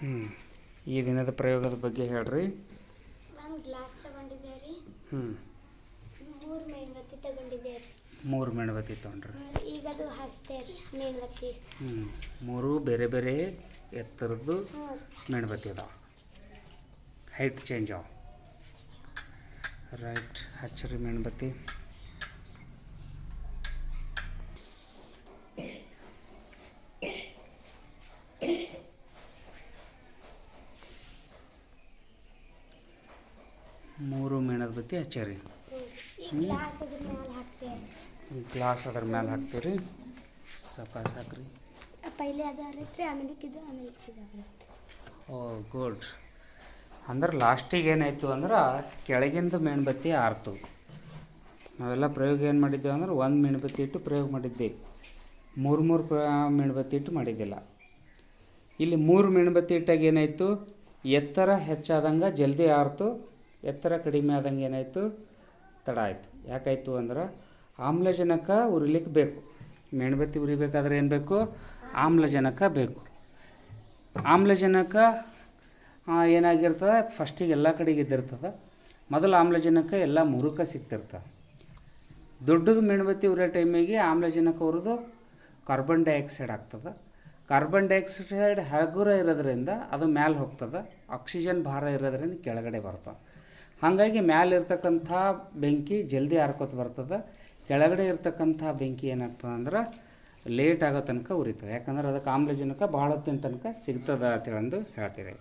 ಹ್ಞೂ ಈ ದಿನದ ಪ್ರಯೋಗದ ಬಗ್ಗೆ ಹೇಳ್ರಿ. ನಾನು ಗ್ಲಾಸ್ ತಗೊಂಡಿದ್ದೆ ರೀ. ಹ್ಞೂ ಮೂರು ಮೇಣಬತ್ತಿ ತಗೊಂಡಿದ್ದೆ ರೀ. ಮೂರು ಮೇಣಬತ್ತಿ ತೊಗೊಂಡ್ರಿ. ಈಗ ಅದು ಹಚ್ತೆ ರೀ ಮೇಣಬತ್ತಿ. ಹ್ಞೂ ಮೂರು ಬೇರೆ ಬೇರೆ ಎತ್ತರದ್ದು ಮೇಣಬತ್ತಿ ಅದಾವ. ಹೈಟ್ ಚೇಂಜ್ ಅವ. ರೈಟ್ ಹಚ್ಚರಿ ಮೇಣಬತ್ತಿ. ಮೂರು ಮೇಣದ ಹಚ್ಚರಿ. ಹ್ಞೂ ಈ ಗ್ಲಾಸ್ ಅದ್ರ ಮೇಲೆ ಹಾಕ್ತೀರಿ. ಸಪಾಸ್ ಹಾಕ್ರಿ ಪೈಲೆ ಅದಾರ ರೀ ಆಮೇಲೆ ಇದು ಆಮೇಲೆ ಓ ಗುಡ್ ಅಂದ್ರೆ ಲಾಸ್ಟಿಗೆ ಏನಾಯಿತು ಅಂದ್ರೆ ಕೆಳಗಿಂದ ಮೇಣಬತ್ತಿ ಆರ್ತು. ನಾವೆಲ್ಲ ಪ್ರಯೋಗ ಏನು ಮಾಡಿದ್ದೇವೆ ಅಂದ್ರೆ ಒಂದು ಮೇಣಬತ್ತಿ ಇಟ್ಟು ಪ್ರಯೋಗ ಮಾಡಿದ್ದೆ. ಮೂರು ಮೂರು ಪ್ರ ಮೇಣಬತ್ತಿ ಇಟ್ಟು ಮಾಡಿದ್ದಿಲ್ಲ. ಇಲ್ಲಿ ಮೂರು ಮೇಣಬತ್ತಿ ಇಟ್ಟಾಗ ಏನಾಯಿತು? ಎತ್ತರ ಹೆಚ್ಚಾದಂಗೆ ಜಲ್ದಿ ಆರ್ತು. ಎತ್ತರ ಕಡಿಮೆ ಆದಂಗೆ ಏನಾಯಿತು? ತಡ ಆಯಿತು. ಯಾಕಾಯಿತು ಅಂದ್ರೆ ಆಮ್ಲಜನಕ ಉರಿಲಿಕ್ಕೆ ಬೇಕು. ಮೇಣಬತ್ತಿ ಉರಿಬೇಕಾದ್ರೆ ಏನು ಬೇಕು? ಆಮ್ಲಜನಕ ಬೇಕು. ಆಮ್ಲಜನಕ ಏನಾಗಿರ್ತದೆ? ಫಸ್ಟಿಗೆ ಎಲ್ಲ ಕಡೆಗೆ ಇದ್ದಿರ್ತದೆ. ಮೊದಲು ಆಮ್ಲಜನಕ, ಎಲ್ಲ ಮುರುಕ ಸಿಗ್ತಿರ್ತದೆ. ದೊಡ್ಡದು ಮೇಣಬತ್ತಿ ಉರಿಯೋ ಟೈಮಿಗೆ ಆಮ್ಲಜನಕ ಉರಿದು ಕಾರ್ಬನ್ ಡೈಆಕ್ಸೈಡ್ ಆಗ್ತದೆ. ಕಾರ್ಬನ್ ಡೈಆಕ್ಸೈಡ್ ಹಗುರ ಇರೋದ್ರಿಂದ ಅದು ಮ್ಯಾಲೆ ಹೋಗ್ತದೆ. ಆಕ್ಸಿಜನ್ ಭಾರ ಇರೋದ್ರಿಂದ ಕೆಳಗಡೆ ಬರ್ತದೆ. ಹಾಗಾಗಿ ಮ್ಯಾಲೆ ಇರ್ತಕ್ಕಂಥ ಬೆಂಕಿ ಜಲ್ದಿ ಹಾರ್ಕೋತ ಬರ್ತದೆ. ಕೆಳಗಡೆ ಇರ್ತಕ್ಕಂಥ ಬೆಂಕಿ ಏನಾಗ್ತದೆ ಅಂದ್ರೆ ಲೇಟ್ ಆಗೋ ತನಕ ಉರಿತದೆ. ಯಾಕಂದ್ರೆ ಅದಕ್ಕೆ ಆಮ್ಲಜನಕ ಭಾಳ ಹೊತ್ತಿನ ತನಕ ಸಿಗ್ತದೆ ಅಂತೇಳಂದು ಹೇಳ್ತೀವಿ